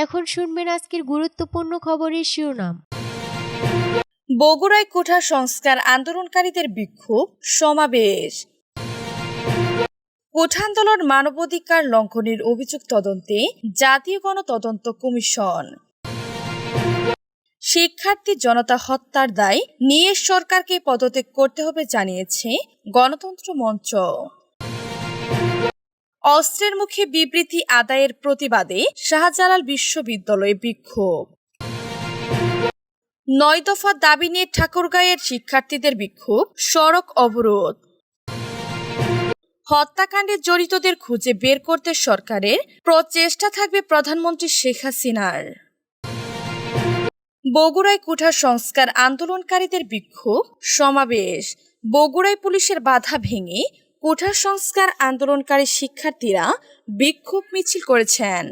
এখন শুনবেন আজকের গুরুত্বপূর্ণ খবরের শিরোনাম। বগুড়ায় কোঠা সংস্কার আন্দোলনকারীদের বিক্ষোভ সমাবেশ। কোঠা আন্দোলন মানবাধিকার লঙ্ঘনের অভিযোগ তদন্তে জাতীয় গণতদন্ত কমিশন। শিক্ষার্থী জনতা হত্যার দায় নিয়ে সরকারকে পদত্যাগ করতে হবে জানিয়েছে গণতন্ত্র মঞ্চ। অস্ত্রের মুখে বিবৃতি আদায়ের প্রতিবাদে শাহজালাল বিশ্ববিদ্যালয়ে বিক্ষোভ। নয় দফা দাবি নিয়ে ঠাকুরগাঁয়ের শিক্ষার্থীদের বিক্ষোভ, সড়ক অবরোধ। হত্যাকাণ্ডে জড়িতদের খুঁজে বের করতে সরকারের প্রচেষ্টা থাকবে প্রধানমন্ত্রী শেখ হাসিনার। বগুড়ায় কুঠা সংস্কার আন্দোলনকারীদের বিক্ষোভ, সমাবেশ। বগুড়ায় পুলিশের বাধা ভেঙে কুঠা সংস্কার আন্দোলনকারী শিক্ষার্থীরা বিক্ষোভ মিছিল করেছেন।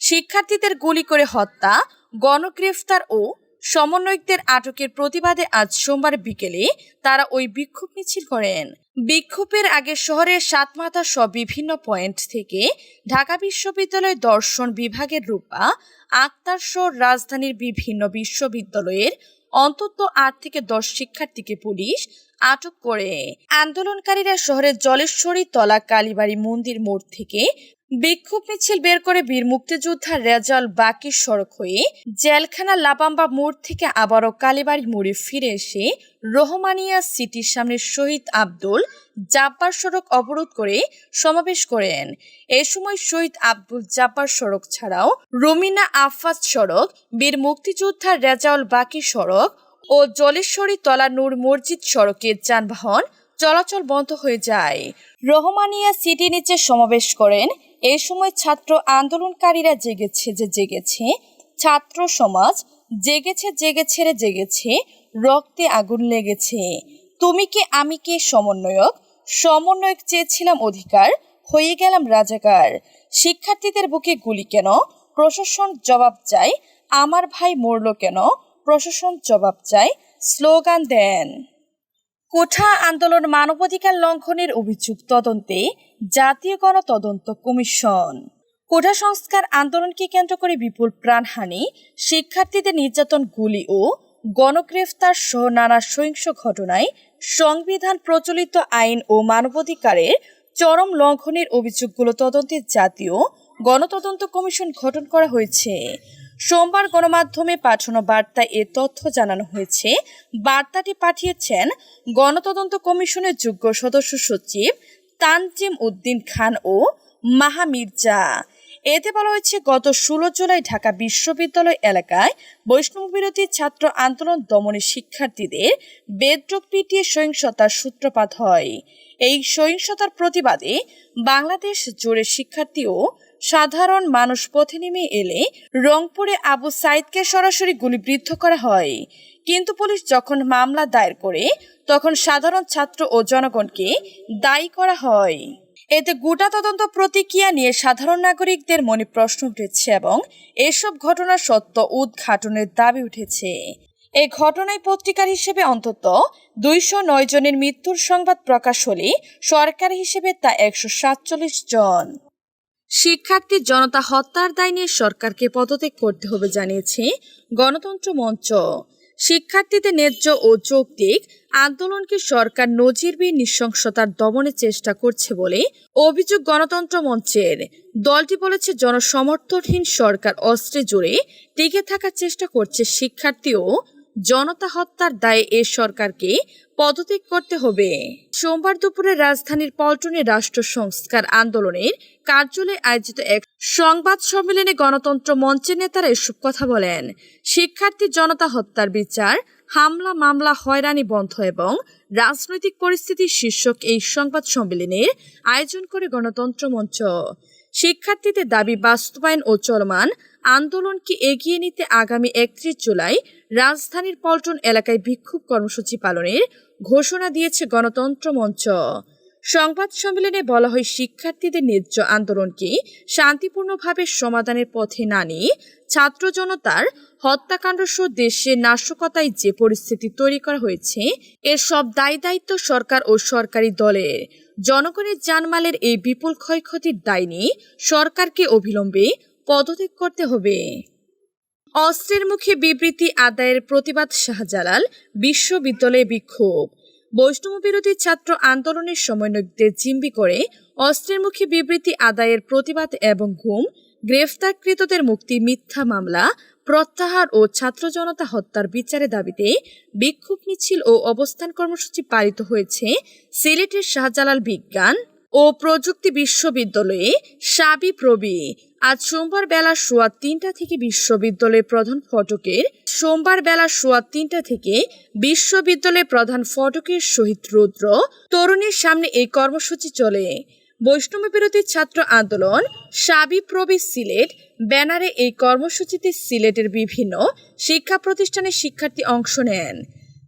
শিক্ষার্থীদের গুলি করে হত্যা, গণগ্রেফতার ও সমন্বয়কদের আটকের প্রতিবাদে আজ সোমবার বিকেলে তারা ওই বিক্ষোভ মিছিল করেন। বিক্ষোভের আগে শহরের সাতমাথা সব বিভিন্ন পয়েন্ট থেকে ঢাকা বিশ্ববিদ্যালয় দর্শন বিভাগের রূপা, আক্তার সহ রাজধানীর বিভিন্ন বিশ্ববিদ্যালয়ের অন্তত আট থেকে দশ শিক্ষার্থীকে পুলিশ আটক করে। আন্দোলনকারীরা শহরের জলেশ্বরী, তলা, কালীবাড়ি মন্দির মোড় থেকে বিক্ষোভ মিছিল বের করে বীর মুক্তিযোদ্ধা রেজাল বাকি সড়ক হয়ে জেলখানা লাবাম্বা মোড় থেকে আবারও কালীবাড়ি মোড়ে ফিরে এসে রহমানিয়া সিটির সামনে শহীদ আব্দুল জাব্বার সড়ক অবরোধ করে সমাবেশ করেন এ সময় শহীদ আব্দুল জাব্বার সড়ক ছাড়াও রুমিনা আফাজ সড়ক, বীর মুক্তিযোদ্ধা রেজাউল বাকি সড়ক ও জলেশ্বরী তলা নূর মসজিদ সড়কের যানবাহন চলাচল বন্ধ হয়ে যায়। রহমানিয়া সিটি নিচে সমাবেশ করেন। এ সময় ছাত্র আন্দোলনকারীরা জেগেছে যে জেগেছে। ছাত্র সমাজ, জেগেছে জেগেছে রে জেগেছে, রক্তে আগুন লেগেছে। তুমি কি, আমি কে, সমন্বয়ক? সমন্বয়ক চেয়েছিলাম অধিকার, হয়ে গেলাম রাজাকার। শিক্ষার্থীদের বুকে গুলি কেন? প্রশাসন জবাব চাই আমার ভাই মরল কেন? প্রশাসন জবাব চাই স্লোগান দেন। কোঠা আন্দোলন মানবাধিকার লঙ্ঘনের অভিযোগ তদন্তে জাতীয় গণতদন্ত কমিশন। কোঠা সংস্কার আন্দোলনকে কেন্দ্র করে বিপুল প্রাণহানি, শিক্ষার্থীদের নির্যাতন, গুলি ও গণগ্রেফতার সহ নানা সহিংস ঘটনায় সংবিধান প্রচলিত আইন ও মানবাধিকারের চরম লঙ্ঘনের অভিযোগগুলো তদন্তে জাতীয় গণতদন্ত কমিশন গঠন করা হয়েছে। সোমবার গণমাধ্যমে পাঠানো বার্তায় এ তথ্য জানানো হয়েছে। বার্তাটি পাঠিয়েছেন গণতদন্ত কমিশনের যোগ্য সদস্য সচিব তানজিম উদ্দিন খান ও মাহা মির্জা। এতে বলা হয়েছে, গত ষোলো জুলাই ঢাকা বিশ্ববিদ্যালয় এলাকায় বৈষ্ণব বিরোধী ছাত্র আন্দোলন দমনে শিক্ষার্থীদের বেদ্রোগ পিটিয়ে সহিংসতার সূত্রপাত হয়। এই সহিংসতার প্রতিবাদে বাংলাদেশ জুড়ে শিক্ষার্থী ও সাধারণ মানুষ পথে নেমে এলে রংপুরে আবু সাইদকে সরাসরি গুলিবিদ্ধ করা হয়। কিন্তু পুলিশ যখন মামলা দায়ের করে, তখন সাধারণ ছাত্র ও জনগণকে দায়ী করা হয়। এতে গোটা তদন্ত প্রতিক্রিয়া নিয়ে সাধারণ নাগরিকদের মনে প্রশ্ন উঠেছে এবং এসব ঘটনার সত্য উদ্ঘাটনের দাবি উঠেছে। এই ঘটনায় পত্রিকার হিসেবে অন্তত দুইশো নয় জনের মৃত্যুর সংবাদ প্রকাশ হলে সরকার হিসেবে তা একশো সাতচল্লিশ জন। শিক্ষার্থী জনতা হত্যার দায় নিয়ে সরকারকে পদত্যাগ করতে হবে জানিয়েছে গণতন্ত্র মঞ্চ। শিক্ষার্থীদের ন্যায্য ও যৌক্তিক আন্দোলনকে সরকার নজিরবিহীন নৃশংসতার দমনের চেষ্টা করছে বলে অভিযোগ গণতন্ত্র মঞ্চের। দলটি বলেছে, জনসমর্থনহীন সরকার অস্ত্রে জুড়ে টিকে থাকার চেষ্টা করছে শিক্ষার্থী ও জনতা হত্যার দায়ে এ সরকারকে পদত্যাগ করতে হবে। সোমবার দুপুরে রাজধানীর পল্টনে রাষ্ট্র সংস্কার আন্দোলনের কার্যালয়ে আয়োজিত এক সংবাদ সম্মেলনে গণতন্ত্র মঞ্চের নেতারা এসব কথা বলেন। শিক্ষার্থী জনতা হত্যার বিচার, হামলা, মামলা, হয়রানি বন্ধ এবং রাজনৈতিক পরিস্থিতি শীর্ষক এই সংবাদ সম্মেলনের আয়োজন করে গণতন্ত্র মঞ্চ। শিক্ষার্থীদের দাবি বাস্তবায়ন ও চলমান আন্দোলনকে এগিয়ে নিতে আগামী একত্রিশ জুলাই রাজধানীর পল্টন এলাকায় বিক্ষোভ কর্মসূচি পালনের ঘোষণা দিয়েছে গণতন্ত্র মঞ্চ। সংবাদ সম্মেলনে বলা হয়, শিক্ষার্থীদের ন্যায্য আন্দোলনকে শান্তিপূর্ণভাবে সমাধানের পথে না নিয়ে ছাত্র জনতার হত্যাকাণ্ড সহ দেশে নাশকতায় যে পরিস্থিতি তৈরি করা হয়েছে, এর সব দায় দায়িত্ব সরকার ও সরকারি দলের জনগণের জানমালের এই বিপুল ক্ষয়ক্ষতির দায় নিয়ে সরকারকে অবিলম্বে পদত্যাগ করতে হবে। অস্ত্রের মুখে বিবৃতি আদায়ের প্রতিবাদ শাহজালাল, বিশ্ববিদ্যালয়ে বিক্ষোভ। বৈষ্ণব বিরোধী ছাত্র আন্দোলনের সমন্বয়কদের জিম্বি করে অস্ত্রের মুখে বিবৃতি আদায়ের প্রতিবাদ এবং ঘুম গ্রেফতারকৃতদের মুক্তি মিথ্যা মামলা, প্রত্যাহার ও ছাত্র জনতা হত্যার বিচারের দাবিতে বিক্ষোভ মিছিল ও অবস্থান কর্মসূচি পালিত হয়েছে সিলেটের শাহজালাল বিজ্ঞান ও প্রযুক্তি বিশ্ববিদ্যালয়ে সাবি প্রবি। আজ সোমবার বেলা সোয়া তিনটা থেকে বিশ্ববিদ্যালয়ের প্রধান ফটকের সোমবার বেলা সোয়া তিনটা থেকে বিশ্ববিদ্যালয়ের প্রধান ফটকের শহীদ রুদ্র তরুণীর সামনে এই কর্মসূচি চলে। বৈষ্ণব বিরোধী ছাত্র আন্দোলন, সাবি প্রবি সিলেট, ব্যানারে এই কর্মসূচিতে সিলেটের বিভিন্ন শিক্ষা প্রতিষ্ঠানের শিক্ষার্থী অংশ নেন।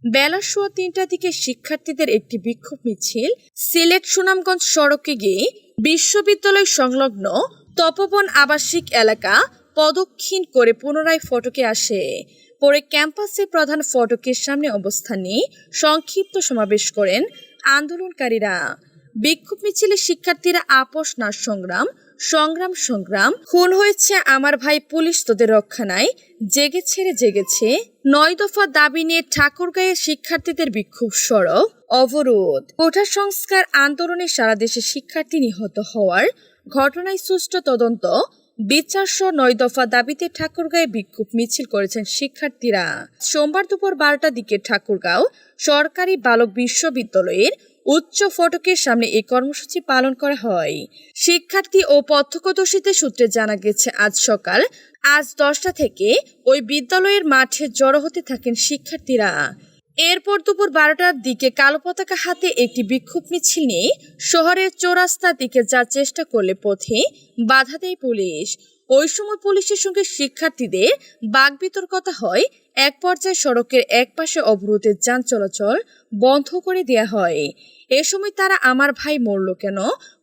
বেলা সোয়া তিনটা দিকে শিক্ষার্থীদের একটি বিক্ষোভ মিছিল, সিলেট সুনামগঞ্জ সড়কে গিয়ে বিশ্ববিদ্যালয় সংলগ্ন তপবন আবাসিক এলাকা প্রদক্ষিণ করে পুনরায় ফটকে আসে। পরে ক্যাম্পাসে প্রধান ফটকের সামনে অবস্থান নিয়ে সংক্ষিপ্ত সমাবেশ করেন আন্দোলনকারীরা। বিক্ষোভ মিছিলে শিক্ষার্থীরা আপোষ না সংগ্রাম সংগ্রাম সংগ্রাম। খুন হয়েছে আমার ভাই পুলিশ, তোদের রক্ষা নাই। জেগেছে রে জেগেছে নয় দফা দাবি নিয়ে ঠাকুরগাঁয়ে শিক্ষার্থীদের বিক্ষোভ সড়ক অবরোধ। কোঠা সংস্কার আন্দোলনে সারা দেশে শিক্ষার্থী নিহত হওয়ার ঘটনায় সুষ্ঠু তদন্ত। বিচারসহ নয় দফা দাবিতে ঠাকুরগাঁয়ে বিক্ষোভ মিছিল করেছেন শিক্ষার্থীরা। সোমবার দুপুর বারোটার দিকে ঠাকুরগাঁও সরকারি বালক বিশ্ববিদ্যালয়ের উচ্চ ফটকের সামনে এই কর্মসূচি পালন করা হয়। শিক্ষার্থী ও প্রত্যক্ষদর্শীদের সূত্রে জানা গেছে, আজ সকাল, আজ দশটা থেকে ওই বিদ্যালয়ের মাঠে জড়ো হতে থাকেন শিক্ষার্থীরা। এরপর দুপুর বারোটার দিকে কালো পতাকা হাতে একটি বিক্ষোভ মিছিল নিয়ে শহরের চৌরাস্তার দিকে যাওয়ার চেষ্টা করলে পথে বাধা দেয় পুলিশ। ওই সময় পুলিশের সঙ্গে শিক্ষার্থীদের বাগবিতর্কতা হয়। এক পর্যায়ে সড়কের এক পাশে অবরোধের যান চলাচল বন্ধ করে দেয়া হয়। এ সময় তারা, আমার ভাই মরল কেন?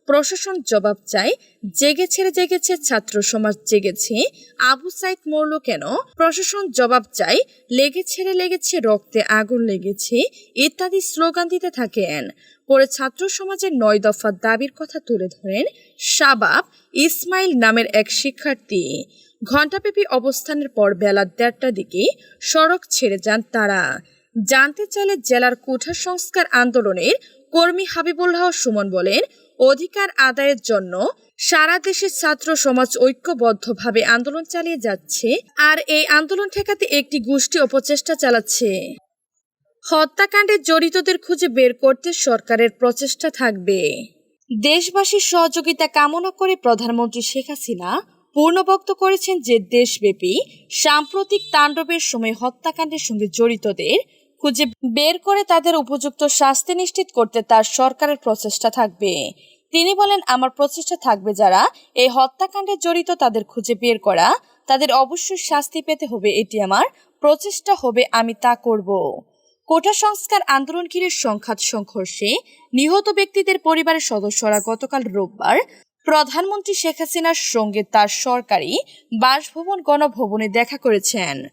প্রশাসন জবাব চায়। রে জেগেছে ছাত্র সমাজ জেগেছে। আবু সাইদ মরল কেন? প্রশাসন জবাব চায়। রে লেগেছে রক্তে আগুন লেগেছে। ইত্যাদি স্লোগান দিতে থাকেন। পরে ছাত্র সমাজের নয় দফা দাবির কথা তুলে ধরেন শাবাব ইসমাইল নামের এক শিক্ষার্থী ঘণ্টাব্যাপী অবস্থানের পর বেলা দেড়টার দিকে সড়ক ছেড়ে যান তারা। জানতে চাইলে জেলার কুঠা সংস্কার আন্দোলনের কর্মী হাবিবুল্লাহ সুমন বলেন, অধিকার আদায়ের জন্য সারা দেশের ছাত্র সমাজ ঐক্যবদ্ধভাবে আন্দোলন চালিয়ে যাচ্ছে আর এই আন্দোলন ঠেকাতে একটি গোষ্ঠী অপচেষ্টা চালাচ্ছে। হত্যাকাণ্ডে জড়িতদের খুঁজে বের করতে সরকারের প্রচেষ্টা থাকবে। দেশবাসীর সহযোগিতা কামনা করে প্রধানমন্ত্রী শেখ হাসিনা পূর্ণবক্ত করেছেন যে দেশব্যাপী সাম্প্রতিক তাণ্ডবের সময় হত্যাকাণ্ডের সঙ্গে জড়িতদের খুঁজে বের করে তাদের উপযুক্ত শাস্তি নিশ্চিত করতে তার সরকারের প্রচেষ্টা থাকবে। তিনি বলেন, আমার প্রচেষ্টা থাকবে যারা এই হত্যাকাণ্ডে জড়িত তাদের খুঁজে বের করা। তাদের অবশ্যই শাস্তি পেতে হবে। এটি আমার প্রচেষ্টা হবে, আমি তা করব। কোটা সংস্কার আন্দোলন ঘিরে সংঘাত সংঘর্ষে নিহত ব্যক্তিদের পরিবারের সদস্যরা গতকাল রোববার প্রধানমন্ত্রী শেখ হাসিনার সঙ্গে তার সরকারি বাসভবন গণভবনে দেখা করেছেন।